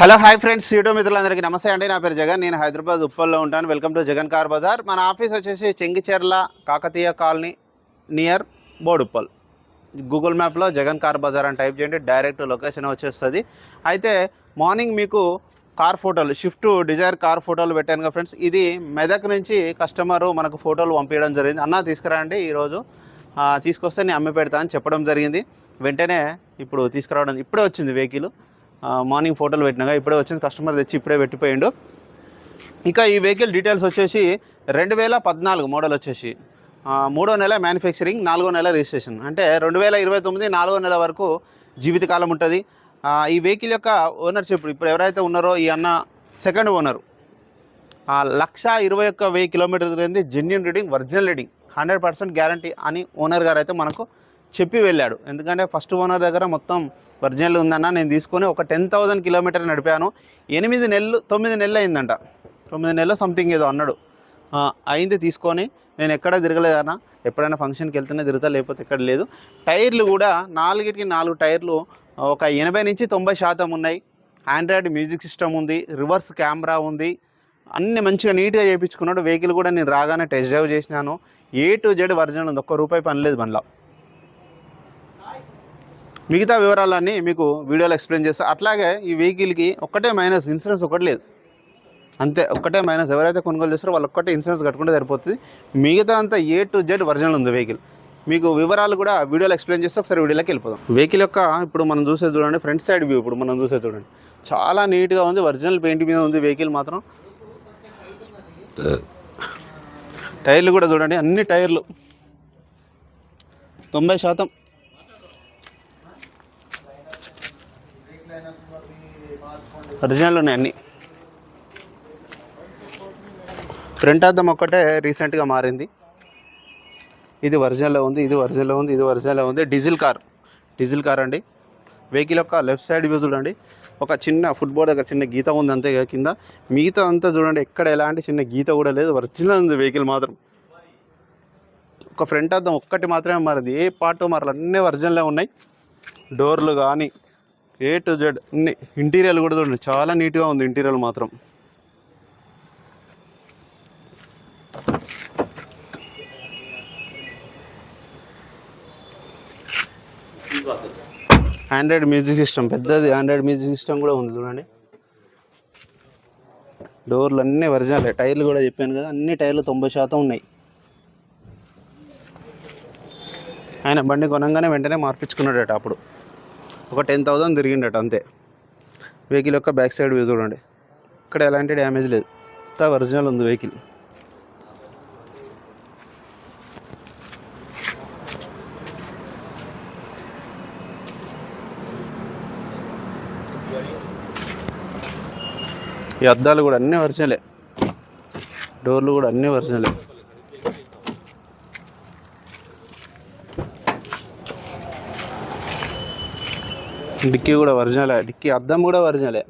Hello hi friends సీడో మిత్రులందరికీ నమస్తే అండి. నా పేరు జగన్ నేను హైదరాబాద్ ఉప్పల్లో ఉంటాను. Welcome to Jagan car bazaar. మన ఆఫీస్ వచ్చేసి Chengicherla Kakatiya colony near Boduppal Google మ్యాప్లో జగన్ కార్ బజార్ అని టైప్ చేయండి డైరెక్ట్ లొకేషన్ వచ్చేస్తుంది. అయితే మార్నింగ్ మీకు కార్ ఫోటోలు షిఫ్ట్ డిజైర్ కార్ ఫోటోలు పెట్టాను కదా ఫ్రెండ్స్. ఇది మెదక్ నుంచి కస్టమరు మనకు ఫోటోలు పంపించడం జరిగింది. అన్న తీసుకురండి ఈరోజు. తీసుకొస్తే నేను అమ్మి పెడతా అని చెప్పడం జరిగింది. వెంటనే ఇప్పుడు తీసుకురావడం ఇప్పుడే వచ్చింది వెహికల్. మార్నింగ్ ఫోటోలు పెట్టినాక ఇప్పుడే వచ్చింది కస్టమర్ తెచ్చి ఇప్పుడే పెట్టిపోయిండు. ఇక ఈ వెహికల్ డీటెయిల్స్ వచ్చేసి రెండు వేల పద్నాలుగు మోడల్ వచ్చేసి. మూడో నెల మ్యానుఫ్యాక్చరింగ్ నాలుగో నెల రిజిస్ట్రేషన్. అంటే రెండు వేల ఇరవై తొమ్మిది నాలుగో నెల వరకు జీవితకాలం ఉంటుంది. ఈ వెహికల్ యొక్క ఓనర్షిప్ ఇప్పుడు ఎవరైతే ఉన్నారో ఈ అన్న సెకండ్ ఓనరు. లక్ష ఇరవై ఒక్క వెయ్యి కిలోమీటర్ అనేది genuine reading original reading hundred percent guarantee అని ఓనర్ గారు అయితే మనకు చెప్పి వెళ్ళాడు. ఎందుకంటే ఫస్ట్ ఓనర్ దగ్గర మొత్తం ఒరిజినల్ ఉందన్న నేను తీసుకొని ఒక టెన్ థౌజండ్ కిలోమీటర్ నడిపాను. ఎనిమిది నెలలు తొమ్మిది నెలలు అయిందంట తొమ్మిది నెలలు సంథింగ్ ఏదో అన్నాడు. అయింది తీసుకొని నేను ఎక్కడ తిరగలేదన్న. ఎప్పుడైనా ఫంక్షన్కి వెళ్తేనే తిరుగుతా లేకపోతే ఎక్కడ లేదు. టైర్లు కూడా నాలుగిటికి నాలుగు టైర్లు ఒక ఎనభై నుంచి తొంభై శాతం ఉన్నాయి. ఆండ్రాయిడ్ మ్యూజిక్ సిస్టమ్ ఉంది రివర్స్ కెమెరా ఉంది. అన్ని మంచిగా నీట్గా చేయించుకున్నాడు. వెహికల్ కూడా నేను రాగానే టెస్ట్ డ్రైవ్ చేసినాను. ఏ టు జెడ్ వర్జన్ ఉంది. ఒక్క రూపాయి పని లేదు మనలో మిగతా వివరాలన్నీ మీకు వీడియోలో ఎక్స్ప్లెయిన్ చేస్తా. అట్లాగే ఈ వెహికల్కి ఒక్కటే మైనస్ ఇన్సూరెన్స్ ఒకటి లేదు. అంతే ఒక్కటే మైనస్ ఎవరైతే కొనుగోలు చేస్తారో వాళ్ళు ఒక్కటే ఇన్సూరెన్స్ కట్టుకుంటే సరిపోతుంది. మిగతా అంతా ఏ టు జెడ్ ఒరిజినల్ ఉంది వెహికల్ మీకు వివరాలు కూడా వీడియోలో ఎక్స్ప్లెయిన్ చేస్తే ఒకసారి వీడియోలోకి వెళ్ళిపోదాం. వెహికల్ యొక్క ఇప్పుడు మనం చూసే చూడండి ఫ్రంట్ సైడ్ వ్యూ ఇప్పుడు మనం చూసే చూడండి. చాలా నీట్గా ఉంది ఒరిజినల్ పెయింట్ మీద ఉంది వెహికల్ మాత్రం. టైర్లు కూడా చూడండి అన్ని టైర్లు తొంభై శాతం. ఒరిజినల్ ఉన్నాయి అన్ని. ఫ్రంట్ అద్దం ఒక్కటే రీసెంట్గా మారింది. ఇది ఒరిజినల్లో ఉంది ఇది ఒరిజినల్లో ఉంది ఇది ఒరిజినల్లో ఉంది. డీజిల్ కార్ డీజిల్ కార్ అండి. వెహికల్ యొక్క లెఫ్ట్ సైడ్ వ్యూ చూడండి. ఒక చిన్న ఫుట్బాల్ దగ్గర చిన్న గీత ఉంది అంతే కింద మిగతా అంతా చూడండి ఎక్కడ ఎలాంటి చిన్న గీత కూడా లేదు. ఒరిజినల్ ఉంది వెహికల్ మాత్రం. ఒక ఫ్రంట్ అద్దం ఒక్కటి మాత్రమే మారింది. ఏ పార్ట్ మారాలి? అన్నీ ఒరిజినలే ఉన్నాయి. డోర్లు కానీ ఏ టు జెడ్ అన్ని ఇంటీరియర్ కూడా చూడండి. చాలా నీట్గా ఉంది ఇంటీరియర్ మాత్రం. ఆండ్రాయిడ్ మ్యూజిక్ సిస్టమ్ పెద్దది ఆండ్రాయిడ్ మ్యూజిక్ సిస్టమ్ కూడా ఉంది చూడండి. డోర్లు అన్నీ ఒరిజినల్ టైర్లు కూడా చెప్పాను కదా అన్ని టైర్లు తొంభై శాతం ఉన్నాయి. ఆయన బండి కొనంగానే వెంటనే మార్పించుకున్నాడట అప్పుడు. ఒక టెన్ థౌజండ్ తిరిగిండట అంతే. వెహికల్ యొక్క బ్యాక్ సైడ్ వ్యూ చూడండి. ఇక్కడ ఎలాంటి డ్యామేజ్ లేదు. అంతా ఒరిజినల్ ఉంది వెహికల్ ఈ అద్దాలు కూడా అన్నీ ఒరిజినలే డోర్లు కూడా అన్నీ ఒరిజినలే డిక్కీ కూడా ఒరిజినలే డిక్కీ అద్దం కూడా ఒరిజినలే.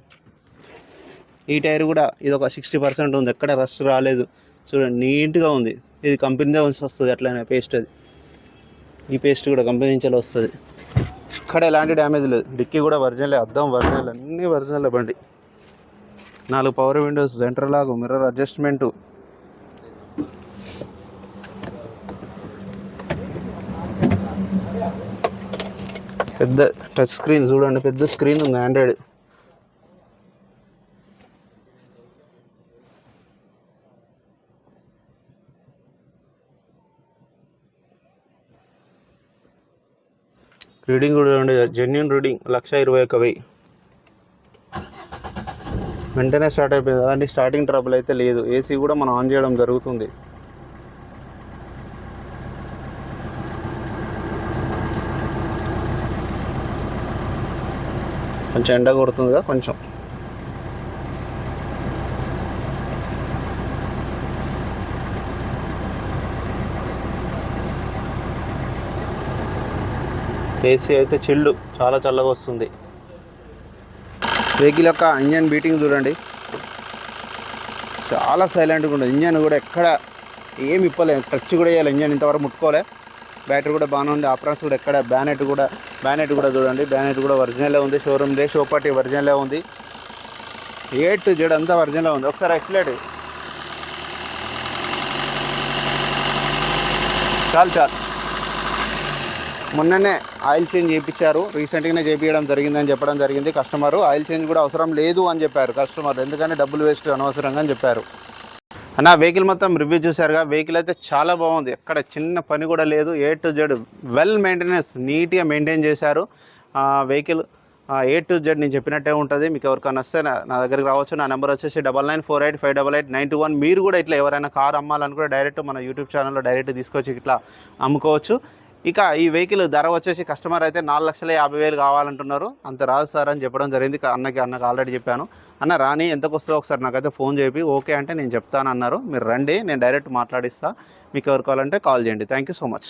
ఈ టైర్ కూడా ఇది ఒక సిక్స్టీ పర్సెంట్ ఉంది ఎక్కడ రస్ట్ రాలేదు. చూడండి నీట్గా ఉంది. ఇది కంపెనీదే ఉంచి వస్తుంది అట్లనే పేస్ట్ అది. ఈ పేస్ట్ కూడా కంపెనీ నుంచి వస్తుంది. ఇక్కడ ఎలాంటి డ్యామేజ్ లేదు. డిక్కీ కూడా ఒరిజినలే అద్దం ఒరిజినల్ అన్నీ ఒరిజినల్ బండి. నాలుగు power windows centre lock mirror adjustment పెద్ద టచ్ స్క్రీన్ చూడండి పెద్ద స్క్రీన్ ఉంది ఆండ్రాయిడ్ రీడింగ్ కూడా చూడండి జెన్యున్ రీడింగ్ లక్ష ఇరవై ఒక వెయ్యి. వెంటనే స్టార్ట్ అయిపోయింది. అలాంటి స్టార్టింగ్ ట్రబుల్ అయితే లేదు. ఏసీ కూడా మనం ఆన్ చేయడం జరుగుతుంది. కొంచెం ఎండ కొడుతుందిగా కొంచెం. ఏసీ అయితే చిల్లు చాలా చల్లగా వస్తుంది. వెహికల్ యొక్క ఇంజన్ బీటింగ్ చూడండి. చాలా సైలెంట్గా ఉండదు ఇంజన్ కూడా ఎక్కడ ఏమి ఇప్పలేదు టచ్ కూడా చేయాలి ఇంజన్ ఇంతవరకు ముట్టుకోలే. బ్యాటరీ కూడా బాగానే ఉంది. ఆపరాన్స్ కూడా ఎక్కడ? బ్యానెట్ కూడా బ్యానెట్ కూడా చూడండి. బ్యానెట్ కూడా ఒరిజినలే ఉంది. షోరూమ్దే షోపాటి ఒరిజినలే ఉంది. ఏ టు జెడ్ అంతా ఒరిజినల్ ఉంది. ఒకసారి ఎక్సలేట్ చాలు చాలు. మొన్ననే ఆయిల్ చేంజ్ చేయించారు. రీసెంట్గానే చేయించడం జరిగిందని చెప్పడం జరిగింది. కస్టమర్ ఆయిల్ చేంజ్ కూడా అవసరం లేదు అని చెప్పారు కస్టమర్ ఎందుకంటే డబ్బులు వేస్ట్ అనవసరంగా అని చెప్పారు. అన్న వెహికల్ మొత్తం రివ్యూ చూసారుగా వెహికల్ అయితే చాలా బాగుంది. ఎక్కడ చిన్న పని కూడా లేదు. A to Z well maintenance నీట్గా మెయింటైన్ చేశారు. వెహికల్ ఏ టు జెడ్ నేను చెప్పినట్టే ఉంటుంది. మీకు ఎవరికైనా వస్తే నా నా దగ్గరికి రావచ్చు. నా నెంబర్ వచ్చేసి double nine four eight five double eight nine two one మీరు కూడా ఇట్లా ఎవరైనా కార్ అమ్మాలనుకుంటే డైరెక్ట్ మన యూట్యూబ్ ఛానల్లో డైరెక్ట్ తీసుకొచ్చి ఇట్లా అమ్ముకోవచ్చు. ఇక ఈ వెహికల్ ధర వచ్చేసి కస్టమర్ అయితే నాలుగు లక్షల యాభై వేలు కావాలంటున్నారు. అంత రాదు సార్ అని చెప్పడం జరిగింది. అన్నకి అన్నకి ఆల్రెడీ చెప్పాను. అన్న రాని ఎంతకు వస్తుందో ఒకసారి నాకైతే ఫోన్ చేపి ఓకే అంటే నేను చెప్తాను అన్నారు మీరు రండి నేను డైరెక్ట్ మాట్లాడిస్తా. మీకు ఎవరు కావాలంటే కాల్ చేయండి. Thank you so much.